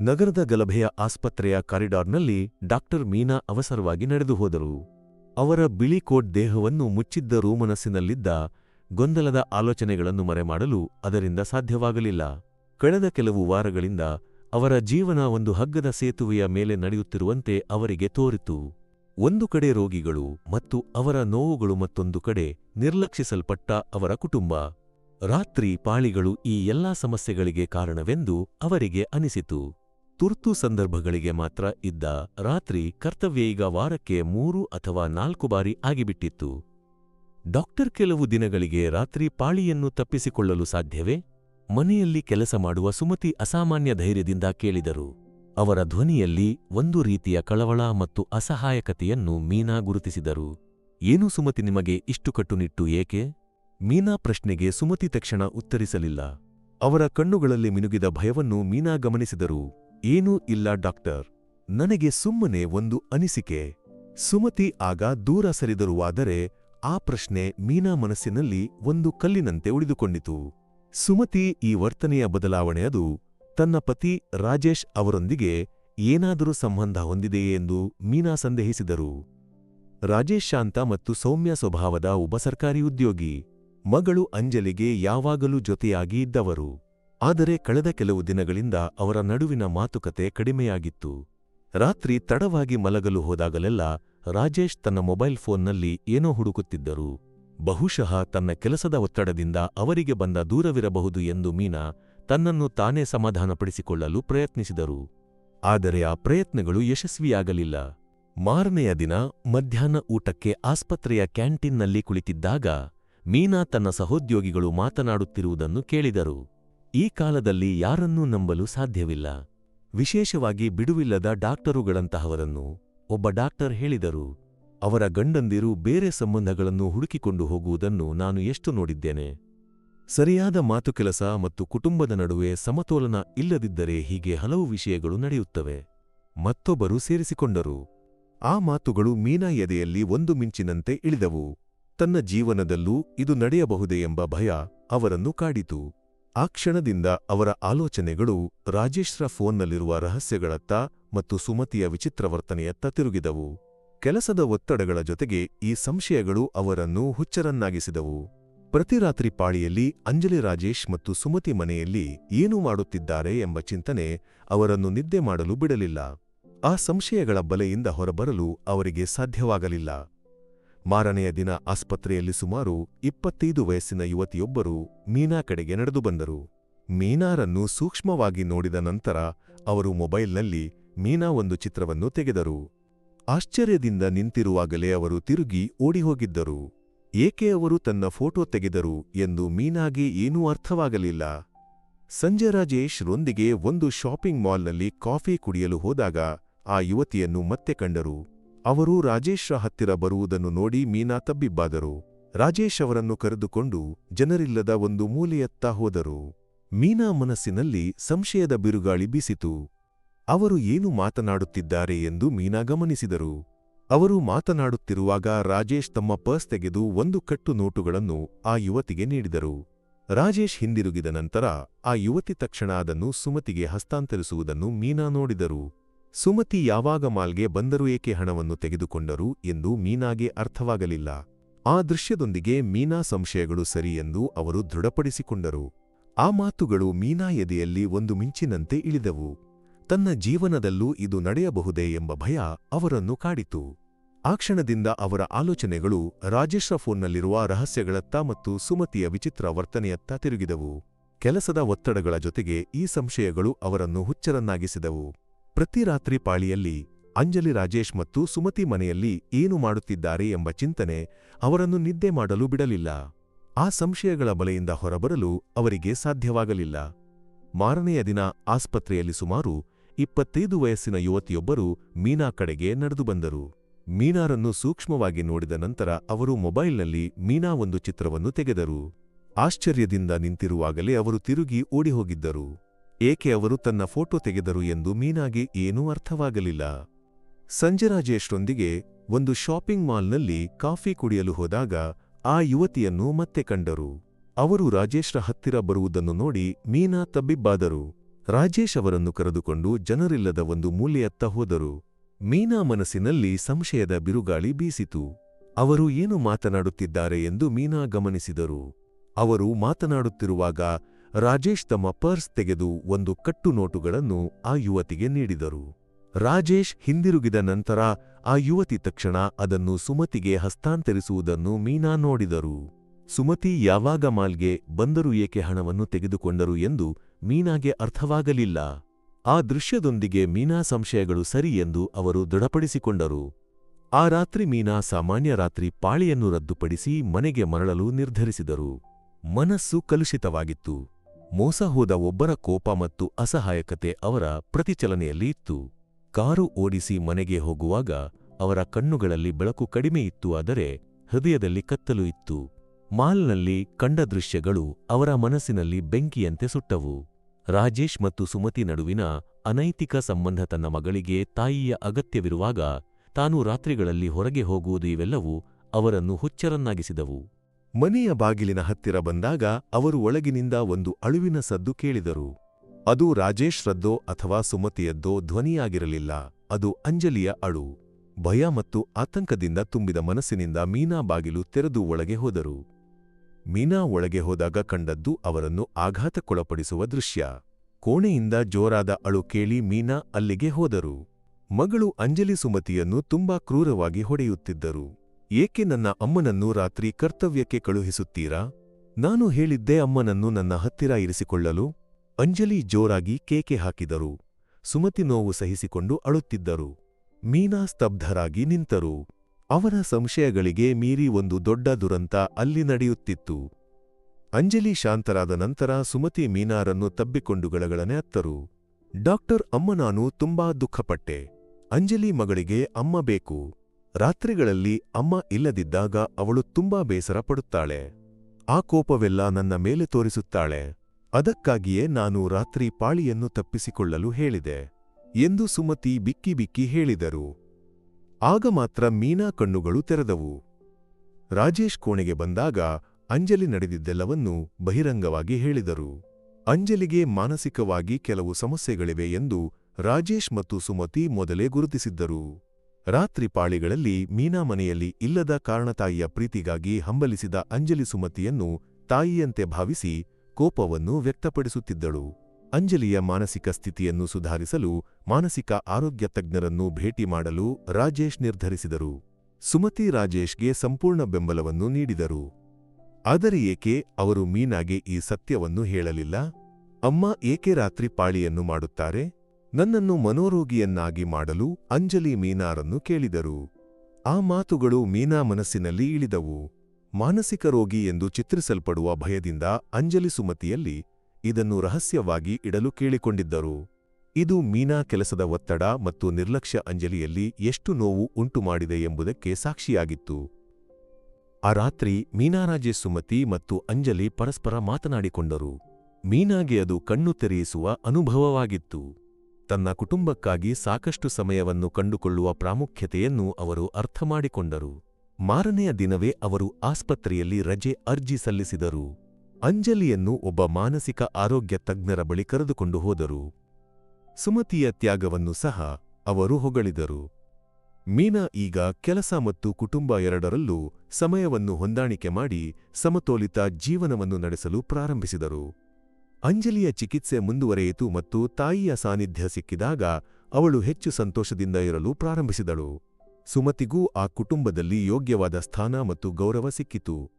ನಗರದ ಗಲಭೆಯ ಆಸ್ಪತ್ರೆಯ ಕಾರಿಡಾರ್ನಲ್ಲಿ ಡಾಕ್ಟರ್ ಮೀನಾ ಅವಸರವಾಗಿ ನಡೆದು ಹೋದರು. ಅವರ ಬಿಳಿ ಕೋಟ್ ದೇಹವನ್ನು ಮುಚ್ಚಿದ್ದ ರೂಮನಸ್ಸಿನಲ್ಲಿದ್ದ ಗೊಂದಲದ ಆಲೋಚನೆಗಳನ್ನು ಮರೆಮಾಡಲು ಅದರಿಂದ ಸಾಧ್ಯವಾಗಲಿಲ್ಲ. ಕಳೆದ ಕೆಲವು ವಾರಗಳಿಂದ ಅವರ ಜೀವನ ಒಂದು ಹಗ್ಗದ ಸೇತುವೆಯ ಮೇಲೆ ನಡೆಯುತ್ತಿರುವಂತೆ ಅವರಿಗೆ ತೋರಿತು. ಒಂದು ಕಡೆ ರೋಗಿಗಳು ಮತ್ತು ಅವರ ನೋವುಗಳು ಮತ್ತೊಂದು ಕಡೆ ನಿರ್ಲಕ್ಷಿಸಲ್ಪಟ್ಟ ಅವರ ಕುಟುಂಬ. ರಾತ್ರಿ ಪಾಳಿಗಳು ಈ ಎಲ್ಲಾ ಸಮಸ್ಯೆಗಳಿಗೆ ಕಾರಣವೆಂದು ಅವರಿಗೆ ಅನಿಸಿತು. ತುರ್ತು ಸಂದರ್ಭಗಳಿಗೆ ಮಾತ್ರ ಇದ್ದ ರಾತ್ರಿ ಕರ್ತವ್ಯ ಈಗ ವಾರಕ್ಕೆ ಮೂರು ಅಥವಾ ನಾಲ್ಕು ಬಾರಿ ಆಗಿಬಿಟ್ಟಿತ್ತು. ಡಾಕ್ಟರ್ ಕೆಲವು ದಿನಗಳಿಗೆ ರಾತ್ರಿ ಪಾಳಿಯನ್ನು ತಪ್ಪಿಸಿಕೊಳ್ಳಲು ಸಾಧ್ಯವೇ? ಮನೆಯಲ್ಲಿ ಕೆಲಸ ಮಾಡುವ ಸುಮತಿ ಅಸಾಮಾನ್ಯ ಧೈರ್ಯದಿಂದ ಕೇಳಿದರು. ಅವರ ಧ್ವನಿಯಲ್ಲಿ ಒಂದು ರೀತಿಯ ಕಳವಳ ಮತ್ತು ಅಸಹಾಯಕತೆಯನ್ನು ಮೀನಾ ಗುರುತಿಸಿದರು. ಏನು ಸುಮತಿ ನಿಮಗೆ ಇಷ್ಟು ಕಟ್ಟುನಿಟ್ಟು ಏಕೆ? ಮೀನಾ ಪ್ರಶ್ನೆಗೆ ಸುಮತಿ ತಕ್ಷಣ ಉತ್ತರಿಸಲಿಲ್ಲ. ಅವರ ಕಣ್ಣುಗಳಲ್ಲಿ ಮಿನುಗಿದ ಭಯವನ್ನು ಮೀನಾ ಗಮನಿಸಿದರು. ಏನೂ ಇಲ್ಲ ಡಾಕ್ಟರ್. ನನಗೆ ಸುಮ್ಮನೆ ಒಂದು ಅನಿಸಿಕೆ. ಸುಮತಿ ಆಗ ದೂರ ಸರಿದರುವಾದರೆ ಆ ಪ್ರಶ್ನೆ ಮೀನಾ ಮನಸ್ಸಿನಲ್ಲಿ ಒಂದು ಕಲ್ಲಿನಂತೆ ಉಳಿದುಕೊಂಡಿತು. ಸುಮತಿ ಈ ವರ್ತನೆಯ ಬದಲಾವಣೆಯದು ತನ್ನ ಪತಿ ರಾಜೇಶ್ ಅವರೊಂದಿಗೆ ಏನಾದರೂ ಸಂಬಂಧ ಹೊಂದಿದೆಯೇ ಎಂದು ಮೀನಾ ಸಂದೇಹಿಸಿದರು. ರಾಜೇಶ್ ಶಾಂತ ಮತ್ತು ಸೌಮ್ಯ ಸ್ವಭಾವದ ಉಪಸರ್ಕಾರಿ ಸರ್ಕಾರಿ ಉದ್ಯೋಗಿ. ಮಗಳು ಅಂಜಲಿಗೆ ಯಾವಾಗಲೂ ಜೊತೆಯಾಗಿ ಇದ್ದವರು. ಆದರೆ ಕಳೆದ ಕೆಲವು ದಿನಗಳಿಂದ ಅವರ ನಡುವಿನ ಮಾತುಕತೆ ಕಡಿಮೆಯಾಗಿತ್ತು. ರಾತ್ರಿ ತಡವಾಗಿ ಮಲಗಲು ಹೋದಾಗಲೆಲ್ಲ ರಾಜೇಶ್ ತನ್ನ ಮೊಬೈಲ್ ಫೋನ್ನಲ್ಲಿ ಏನೋ ಹುಡುಕುತ್ತಿದ್ದರು. ಬಹುಶಃ ತನ್ನ ಕೆಲಸದ ಒತ್ತಡದಿಂದ ಅವರಿಗೆ ಬಂದ ದೂರವಿರಬಹುದು ಎಂದು ಮೀನಾ ತನ್ನನ್ನು ತಾನೇ ಸಮಾಧಾನಪಡಿಸಿಕೊಳ್ಳಲು ಪ್ರಯತ್ನಿಸಿದರು. ಆದರೆ ಆ ಪ್ರಯತ್ನಗಳು ಯಶಸ್ವಿಯಾಗಲಿಲ್ಲ. ಮಾರನೆಯ ದಿನ ಮಧ್ಯಾಹ್ನ ಊಟಕ್ಕೆ ಆಸ್ಪತ್ರೆಯ ಕ್ಯಾಂಟೀನ್ನಲ್ಲಿ ಕುಳಿತಿದ್ದಾಗ ಮೀನಾ ತನ್ನ ಸಹೋದ್ಯೋಗಿಗಳು ಮಾತನಾಡುತ್ತಿರುವುದನ್ನು ಕೇಳಿದರು. ಈ ಕಾಲದಲ್ಲಿ ಯಾರನ್ನೂ ನಂಬಲು ಸಾಧ್ಯವಿಲ್ಲ. ವಿಶೇಷವಾಗಿ ಬಿಡುವಿಲ್ಲದ ಡಾಕ್ಟರುಗಳಂತಹವರನ್ನು ಒಬ್ಬ ಡಾಕ್ಟರ್ ಹೇಳಿದರು. ಅವರ ಗಂಡಂದಿರು ಬೇರೆ ಸಂಬಂಧಗಳನ್ನು ಹುಡುಕಿಕೊಂಡು ಹೋಗುವುದನ್ನು ನಾನು ಎಷ್ಟು ನೋಡಿದ್ದೇನೆ. ಸರಿಯಾದ ಮಾತುಕೆಲಸ ಮತ್ತು ಕುಟುಂಬದ ನಡುವೆ ಸಮತೋಲನ ಇಲ್ಲದಿದ್ದರೆ ಹೀಗೆ ಹಲವು ವಿಷಯಗಳು ನಡೆಯುತ್ತವೆ. ಮತ್ತೊಬ್ಬರು ಸೇರಿಸಿಕೊಂಡರು. ಆ ಮಾತುಗಳು ಮೀನಾ ಎದೆಯಲ್ಲಿ ಒಂದು ಮಿಂಚಿನಂತೆ ಇಳಿದವು. ತನ್ನ ಜೀವನದಲ್ಲೂ ಇದು ನಡೆಯಬಹುದೇ ಎಂಬ ಭಯ ಅವರನ್ನು ಕಾಡಿತು. ಆ ಕ್ಷಣದಿಂದ ಅವರ ಆಲೋಚನೆಗಳು ರಾಜೇಶ್ರ ಫೋನ್ನಲ್ಲಿರುವ ರಹಸ್ಯಗಳತ್ತ ಮತ್ತು ಸುಮತಿಯ ವಿಚಿತ್ರ ವರ್ತನೆಯತ್ತ ತಿರುಗಿದವು. ಕೆಲಸದ ಒತ್ತಡಗಳ ಜೊತೆಗೆ ಈ ಸಂಶಯಗಳು ಅವರನ್ನು ಹುಚ್ಚರನ್ನಾಗಿಸಿದವು. ಪ್ರತಿ ರಾತ್ರಿ ಪಾಳಿಯಲ್ಲಿ ಅಂಜಲಿ ರಾಜೇಶ್ ಮತ್ತು ಸುಮತಿ ಮನೆಯಲ್ಲಿ ಏನು ಮಾಡುತ್ತಿದ್ದಾರೆ ಎಂಬ ಚಿಂತನೆ ಅವರನ್ನು ನಿದ್ದೆ ಮಾಡಲು ಬಿಡಲಿಲ್ಲ. ಆ ಸಂಶಯಗಳ ಬಲೆಯಿಂದ ಹೊರಬರಲು ಅವರಿಗೆ ಸಾಧ್ಯವಾಗಲಿಲ್ಲ. ಮಾರನೆಯ ದಿನ ಆಸ್ಪತ್ರೆಯಲ್ಲಿ ಸುಮಾರು ಇಪ್ಪತ್ತೈದು ವಯಸ್ಸಿನ ಯುವತಿಯೊಬ್ಬರು ಮೀನಾ ಕಡೆಗೆ ನಡೆದು ಬಂದರು. ಮೀನಾರನ್ನು ಸೂಕ್ಷ್ಮವಾಗಿ ನೋಡಿದ ನಂತರ ಅವರು ಮೊಬೈಲ್ನಲ್ಲಿ ಮೀನಾ ಒಂದು ಚಿತ್ರವನ್ನು ತೆಗೆದರು. ಆಶ್ಚರ್ಯದಿಂದ ನಿಂತಿರುವಾಗಲೇ ಅವರು ತಿರುಗಿ ಓಡಿಹೋಗಿದ್ದರು. ಏಕೆ ಅವರು ತನ್ನ ಫೋಟೋ ತೆಗೆದರು ಎಂದು ಮೀನಾಗೆ ಏನೂ ಅರ್ಥವಾಗಲಿಲ್ಲ. ಸಂಜೆ ರಾಜೇಶ್ ರೊಂದಿಗೆ ಒಂದು ಶಾಪಿಂಗ್ ಮಾಲ್ನಲ್ಲಿ ಕಾಫಿ ಕುಡಿಯಲು ಹೋದಾಗ ಆ ಯುವತಿಯನ್ನು ಮತ್ತೆ ಕಂಡರು. ಅವರು ರಾಜೇಶ್ರ ಹತ್ತಿರ ಬರುವುದನ್ನು ನೋಡಿ ಮೀನಾ ತಬ್ಬಿಬ್ಬಾದರು. ರಾಜೇಶ್ ಅವರನ್ನು ಕರೆದುಕೊಂಡು ಜನರಿಲ್ಲದ ಒಂದು ಮೂಲೆಯತ್ತ ಹೋದರು. ಮೀನಾ ಮನಸ್ಸಿನಲ್ಲಿ ಸಂಶಯದ ಬಿರುಗಾಳಿ ಬೀಸಿತು. ಅವರು ಏನು ಮಾತನಾಡುತ್ತಿದ್ದಾರೆ ಎಂದು ಮೀನಾ ಗಮನಿಸಿದರು. ಅವರು ಮಾತನಾಡುತ್ತಿರುವಾಗ ರಾಜೇಶ್ ತಮ್ಮ ಪರ್ಸ್ ತೆಗೆದು ಒಂದು ಕಟ್ಟು ನೋಟುಗಳನ್ನು ಆ ಯುವತಿಗೆ ನೀಡಿದರು. ರಾಜೇಶ್ ಹಿಂದಿರುಗಿದ ನಂತರ ಆ ಯುವತಿ ತಕ್ಷಣ ಅದನ್ನು ಸುಮತಿಗೆ ಹಸ್ತಾಂತರಿಸುವುದನ್ನು ಮೀನಾ ನೋಡಿದರು. ಸುಮತಿ ಯಾವಾಗ ಮಾಲ್ಗೆ ಬಂದರು ಏಕೆ ಹಣವನ್ನು ತೆಗೆದುಕೊಂಡರು ಎಂದು ಮೀನಾಗೆ ಅರ್ಥವಾಗಲಿಲ್ಲ. ಆ ದೃಶ್ಯದೊಂದಿಗೆ ಮೀನಾ ಸಂಶಯಗಳು ಸರಿ ಎಂದು ಅವರು ದೃಢಪಡಿಸಿಕೊಂಡರು. ಆ ಮಾತುಗಳು ಮೀನಾ ಎದೆಯಲ್ಲಿ ಒಂದು ಮಿಂಚಿನಂತೆ ಇಳಿದವು. ತನ್ನ ಜೀವನದಲ್ಲೂ ಇದು ನಡೆಯಬಹುದೇ ಎಂಬ ಭಯ ಅವರನ್ನು ಕಾಡಿತು. ಆ ಕ್ಷಣದಿಂದ ಅವರ ಆಲೋಚನೆಗಳು ರಾಜೇಶ್ರ ಫೋನ್ನಲ್ಲಿರುವ ರಹಸ್ಯಗಳತ್ತ ಮತ್ತು ಸುಮತಿಯ ವಿಚಿತ್ರ ವರ್ತನೆಯತ್ತ ತಿರುಗಿದವು. ಕೆಲಸದ ಒತ್ತಡಗಳ ಜೊತೆಗೆ ಈ ಸಂಶಯಗಳು ಅವರನ್ನು ಹುಚ್ಚರನ್ನಾಗಿಸಿದವು. ಪ್ರತಿ ರಾತ್ರಿ ಪಾಳಿಯಲ್ಲಿ ಅಂಜಲಿ ರಾಜೇಶ್ ಮತ್ತು ಸುಮತಿ ಮನೆಯಲ್ಲಿ ಏನು ಮಾಡುತ್ತಿದ್ದಾರೆ ಎಂಬ ಚಿಂತನೆ ಅವರನ್ನು ನಿದ್ದೆ ಮಾಡಲು ಬಿಡಲಿಲ್ಲ. ಆ ಸಂಶಯಗಳ ಬಲೆಯಿಂದ ಹೊರಬರಲು ಅವರಿಗೆ ಸಾಧ್ಯವಾಗಲಿಲ್ಲ. ಮಾರನೆಯ ದಿನ ಆಸ್ಪತ್ರೆಯಲ್ಲಿ ಸುಮಾರು ಇಪ್ಪತ್ತೈದು ವಯಸ್ಸಿನ ಯುವತಿಯೊಬ್ಬರು ಮೀನಾ ಕಡೆಗೆ ನಡೆದು ಬಂದರು. ಮೀನಾರನ್ನು ಸೂಕ್ಷ್ಮವಾಗಿ ನೋಡಿದ ನಂತರ ಅವರು ಮೊಬೈಲ್ನಲ್ಲಿ ಮೀನಾ ಒಂದು ಚಿತ್ರವನ್ನು ತೆಗೆದರು. ಆಶ್ಚರ್ಯದಿಂದ ನಿಂತಿರುವಾಗಲೇ ಅವರು ತಿರುಗಿ ಓಡಿಹೋಗಿದ್ದರು. ಏಕೆ ಅವರು ತನ್ನ ಫೋಟೋ ತೆಗೆದರು ಎಂದು ಮೀನಾಗೆ ಏನೂ ಅರ್ಥವಾಗಲಿಲ್ಲ. ಸಂಜೆ ರಾಜೇಶ್ರೊಂದಿಗೆ ಒಂದು ಶಾಪಿಂಗ್ ಮಾಲ್ನಲ್ಲಿ ಕಾಫಿ ಕುಡಿಯಲು ಹೋದಾಗ ಆ ಯುವತಿಯನ್ನು ಮತ್ತೆ ಕಂಡರು. ಅವರು ರಾಜೇಶ್ರ ಹತ್ತಿರ ಬರುವುದನ್ನು ನೋಡಿ ಮೀನಾ ತಬ್ಬಿಬ್ಬಾದರು. ರಾಜೇಶ್ ಅವರನ್ನು ಕರೆದುಕೊಂಡು ಜನರಿಲ್ಲದ ಒಂದು ಮೂಲೆಯತ್ತ ಹೋದರು. ಮೀನಾ ಮನಸ್ಸಿನಲ್ಲಿ ಸಂಶಯದ ಬಿರುಗಾಳಿ ಬೀಸಿತು. ಅವರು ಏನು ಮಾತನಾಡುತ್ತಿದ್ದಾರೆ ಎಂದು ಮೀನಾ ಗಮನಿಸಿದರು. ಅವರು ಮಾತನಾಡುತ್ತಿರುವಾಗ ರಾಜೇಶ್ ತಮ್ಮ ಪರ್ಸ್ ತೆಗೆದು ಒಂದು ಕಟ್ಟು ನೋಟುಗಳನ್ನು ಆ ಯುವತಿಗೆ ನೀಡಿದರು. ರಾಜೇಶ್ ಹಿಂದಿರುಗಿದ ನಂತರ ಆ ಯುವತಿ ತಕ್ಷಣ ಅದನ್ನು ಸುಮತಿಗೆ ಹಸ್ತಾಂತರಿಸುವುದನ್ನು ಮೀನಾ ನೋಡಿದರು. ಸುಮತಿ ಯಾವಾಗ ಮಾಲ್ಗೆ ಬಂದರು ಏಕೆ ಹಣವನ್ನು ತೆಗೆದುಕೊಂಡರು ಎಂದು ಮೀನಾಗೆ ಅರ್ಥವಾಗಲಿಲ್ಲ. ಆ ದೃಶ್ಯದೊಂದಿಗೆ ಮೀನಾ ಸಂಶಯಗಳು ಸರಿ ಎಂದು ಅವರು ದೃಢಪಡಿಸಿಕೊಂಡರು. ಆ ರಾತ್ರಿ ಮೀನಾ ಸಾಮಾನ್ಯ ರಾತ್ರಿ ಪಾಳಿಯನ್ನು ರದ್ದುಪಡಿಸಿ ಮನೆಗೆ ಮರಳಲು ನಿರ್ಧರಿಸಿದರು. ಮನಸ್ಸು ಕಲುಷಿತವಾಗಿತ್ತು. ಮೋಸ ಹೋದ ಒಬ್ಬರ ಕೋಪ ಮತ್ತು ಅಸಹಾಯಕತೆ ಅವರ ಪ್ರತಿಚಲನೆಯಲ್ಲಿ ಇತ್ತು. ಕಾರು ಓಡಿಸಿ ಮನೆಗೆ ಹೋಗುವಾಗ ಅವರ ಕಣ್ಣುಗಳಲ್ಲಿ ಬೆಳಕು ಕಡಿಮೆ ಇತ್ತು, ಆದರೆ ಹೃದಯದಲ್ಲಿ ಕತ್ತಲು ಇತ್ತು. ಮಾಲ್ನಲ್ಲಿ ಕಂಡ ದೃಶ್ಯಗಳು ಅವರ ಮನಸ್ಸಿನಲ್ಲಿ ಬೆಂಕಿಯಂತೆ ಸುಟ್ಟವು. ರಾಜೇಶ್ ಮತ್ತು ಸುಮತಿ ನಡುವಿನ ಅನೈತಿಕ ಸಂಬಂಧ ತನ್ನ ಮಗಳಿಗೆ ತಾಯಿಯ ಅಗತ್ಯವಿರುವಾಗ ತಾನು ರಾತ್ರಿಗಳಲ್ಲಿ ಹೊರಗೆ ಹೋಗುವುದು ಇವೆಲ್ಲವೂ ಅವರನ್ನು ಹುಚ್ಚರನ್ನಾಗಿಸಿದವು. ಮನೆಯ ಬಾಗಿಲಿನ ಹತ್ತಿರ ಬಂದಾಗ ಅವರು ಒಳಗಿನಿಂದ ಒಂದು ಅಳುವಿನ ಸದ್ದು ಕೇಳಿದರು. ಅದು ರಾಜೇಶ್ರದ್ದೋ ಅಥವಾ ಸುಮತಿಯದ್ದೋ ಧ್ವನಿಯಾಗಿರಲಿಲ್ಲ. ಅದು ಅಂಜಲಿಯ ಅಳು. ಭಯ ಮತ್ತು ಆತಂಕದಿಂದ ತುಂಬಿದ ಮನಸ್ಸಿನಿಂದ ಮೀನಾ ಬಾಗಿಲು ತೆರೆದು ಒಳಗೆ ಹೋದರು. ಮೀನಾ ಒಳಗೆ ಹೋದಾಗ ಕಂಡದ್ದು ಅವರನ್ನು ಆಘಾತಕ್ಕೊಳಪಡಿಸುವ ದೃಶ್ಯ. ಕೋಣೆಯಿಂದ ಜೋರಾದ ಅಳು ಕೇಳಿ ಮೀನಾ ಅಲ್ಲಿಗೆ ಹೋದರು. ಮಗಳು ಅಂಜಲಿ ಸುಮತಿಯನ್ನು ತುಂಬಾ ಕ್ರೂರವಾಗಿ ಹೊಡೆಯುತ್ತಿದ್ದರು. ಏಕೆ ನನ್ನ ಅಮ್ಮನನ್ನು ರಾತ್ರಿ ಕರ್ತವ್ಯಕ್ಕೆ ಕಳುಹಿಸುತ್ತೀರಾ? ನಾನು ಹೇಳಿದ್ದೆ ಅಮ್ಮನನ್ನು ನನ್ನ ಹತ್ತಿರ ಇರಿಸಿಕೊಳ್ಳಲು. ಅಂಜಲಿ ಜೋರಾಗಿ ಕೇಕೆ ಹಾಕಿದರು. ಸುಮತಿ ನೋವು ಸಹಿಸಿಕೊಂಡು ಅಳುತ್ತಿದ್ದರು. ಮೀನಾ ಸ್ತಬ್ಧರಾಗಿ ನಿಂತರು. ಅವರ ಸಂಶಯಗಳಿಗೆ ಮೀರಿ ಒಂದು ದೊಡ್ಡ ದುರಂತ ಅಲ್ಲಿ ನಡೆಯುತ್ತಿತ್ತು. ಅಂಜಲಿ ಶಾಂತರಾದ ನಂತರ ಸುಮತಿ ಮೀನಾರನ್ನು ತಬ್ಬಿಕೊಂಡು ಗಳಗಳನೆ ಅತ್ತರು. ಡಾಕ್ಟರ್ ಅಮ್ಮ ನಾನು ತುಂಬಾ ದುಃಖಪಟ್ಟೆ. ಅಂಜಲಿ ಮಗಳಿಗೆ ಅಮ್ಮ ಬೇಕು. ರಾತ್ರಿಗಳಲ್ಲಿ ಅಮ್ಮ ಇಲ್ಲದಿದ್ದಾಗ ಅವಳು ತುಂಬಾ ಬೇಸರ ಪಡುತ್ತಾಳೆ. ಆ ಕೋಪವೆಲ್ಲ ನನ್ನ ಮೇಲೆ ತೋರಿಸುತ್ತಾಳೆ. ಅದಕ್ಕಾಗಿಯೇ ನಾನು ರಾತ್ರಿ ಪಾಳಿಯನ್ನು ತಪ್ಪಿಸಿಕೊಳ್ಳಲು ಹೇಳಿದೆ ಎಂದು ಸುಮತಿ ಬಿಕ್ಕಿ ಬಿಕ್ಕಿ ಹೇಳಿದರು. ಆಗ ಮಾತ್ರ ಮೀನಾ ಕಣ್ಣುಗಳು ತೆರೆದವು. ರಾಜೇಶ್ ಕೋಣೆಗೆ ಬಂದಾಗ ಅಂಜಲಿ ನಡೆದಿದ್ದೆಲ್ಲವನ್ನೂ ಬಹಿರಂಗವಾಗಿ ಹೇಳಿದರು. ಅಂಜಲಿಗೆ ಮಾನಸಿಕವಾಗಿ ಕೆಲವು ಸಮಸ್ಯೆಗಳಿವೆ ಎಂದು ರಾಜೇಶ್ ಮತ್ತು ಸುಮತಿ ಮೊದಲೇ ಗುರುತಿಸಿದ್ದರು. ರಾತ್ರಿ ಪಾಳಿಗಳಲ್ಲಿ ಮೀನಾ ಮನೆಯಲ್ಲಿ ಇಲ್ಲದ ಕಾರಣತಾಯಿಯ ಪ್ರೀತಿಗಾಗಿ ಹಂಬಲಿಸಿದ ಅಂಜಲಿ ಸುಮತಿಯನ್ನು ತಾಯಿಯಂತೆ ಭಾವಿಸಿ ಕೋಪವನ್ನು ವ್ಯಕ್ತಪಡಿಸುತ್ತಿದ್ದಳು. ಅಂಜಲಿಯ ಮಾನಸಿಕ ಸ್ಥಿತಿಯನ್ನು ಸುಧಾರಿಸಲು ಮಾನಸಿಕ ಆರೋಗ್ಯ ತಜ್ಞರನ್ನು ಭೇಟಿ ಮಾಡಲು ರಾಜೇಶ್ ನಿರ್ಧರಿಸಿದರು. ಸುಮತಿ ರಾಜೇಶ್ಗೆ ಸಂಪೂರ್ಣ ಬೆಂಬಲವನ್ನು ನೀಡಿದರು. ಆದರೆ ಏಕೆ ಅವರು ಮೀನಾಗೆ ಈ ಸತ್ಯವನ್ನು ಹೇಳಲಿಲ್ಲ? ಅಮ್ಮ ಏಕೆ ರಾತ್ರಿ ಪಾಳಿಯನ್ನು ಮಾಡುತ್ತಾರೆ? ನನ್ನನ್ನು ಮನೋರೋಗಿಯನ್ನಾಗಿ ಮಾಡಲು ಅಂಜಲಿ ಮೀನಾರನ್ನು ಕೇಳಿದರು. ಆ ಮಾತುಗಳು ಮೀನಾ ಮನಸ್ಸಿನಲ್ಲಿ ಇಳಿದವು. ಮಾನಸಿಕ ರೋಗಿ ಎಂದು ಚಿತ್ರಿಸಲ್ಪಡುವ ಭಯದಿಂದ ಅಂಜಲಿ ಸುಮತಿಯಲ್ಲಿ ಇದನ್ನು ರಹಸ್ಯವಾಗಿ ಇಡಲು ಕೇಳಿಕೊಂಡಿದ್ದರು. ಇದು ಮೀನಾ ಕೆಲಸದ ಒತ್ತಡ ಮತ್ತು ನಿರ್ಲಕ್ಷ್ಯ ಅಂಜಲಿಯಲ್ಲಿ ಎಷ್ಟು ನೋವು ಉಂಟುಮಾಡಿದೆ ಎಂಬುದಕ್ಕೆ ಸಾಕ್ಷಿಯಾಗಿತ್ತು. ಆ ರಾತ್ರಿ ಮೀನಾರಾಜೆ ಸುಮತಿ ಮತ್ತು ಅಂಜಲಿ ಪರಸ್ಪರ ಮಾತನಾಡಿಕೊಂಡರು. ಮೀನಾಗೆ ಅದು ಕಣ್ಣು ತೆರೆಯಿಸುವ ಅನುಭವವಾಗಿತ್ತು. ತನ್ನ ಕುಟುಂಬಕ್ಕಾಗಿ ಸಾಕಷ್ಟು ಸಮಯವನ್ನು ಕಂಡುಕೊಳ್ಳುವ ಪ್ರಾಮುಖ್ಯತೆಯನ್ನು ಅವರು ಅರ್ಥಮಾಡಿಕೊಂಡರು. ಮಾರನೆಯ ದಿನವೇ ಅವರು ಆಸ್ಪತ್ರೆಯಲ್ಲಿ ರಜೆ ಅರ್ಜಿ ಸಲ್ಲಿಸಿದರು. ಅಂಜಲಿಯನ್ನು ಒಬ್ಬ ಮಾನಸಿಕ ಆರೋಗ್ಯ ತಜ್ಞರ ಬಳಿ ಕರೆದುಕೊಂಡು ಹೋದರು. ಸುಮತಿಯ ತ್ಯಾಗವನ್ನು ಸಹ ಅವರು ಹೊಗಳಿದರು. ಮೀನಾ ಈಗ ಕೆಲಸ ಮತ್ತು ಕುಟುಂಬ ಎರಡರಲ್ಲೂ ಸಮಯವನ್ನು ಹೊಂದಾಣಿಕೆ ಮಾಡಿ ಸಮತೋಲಿತ ಜೀವನವನ್ನು ನಡೆಸಲು ಪ್ರಾರಂಭಿಸಿದರು. ಅಂಜಲಿಯ ಚಿಕಿತ್ಸೆ ಮುಂದುವರೆಯಿತು ಮತ್ತು ತಾಯಿಯ ಸಾನ್ನಿಧ್ಯ ಸಿಕ್ಕಿದಾಗ ಅವಳು ಹೆಚ್ಚು ಸಂತೋಷದಿಂದ ಇರಲು ಪ್ರಾರಂಭಿಸಿದಳು. ಸುಮತಿಗೂ ಆ ಕುಟುಂಬದಲ್ಲಿ ಯೋಗ್ಯವಾದ ಸ್ಥಾನ ಮತ್ತು ಗೌರವ ಸಿಕ್ಕಿತು.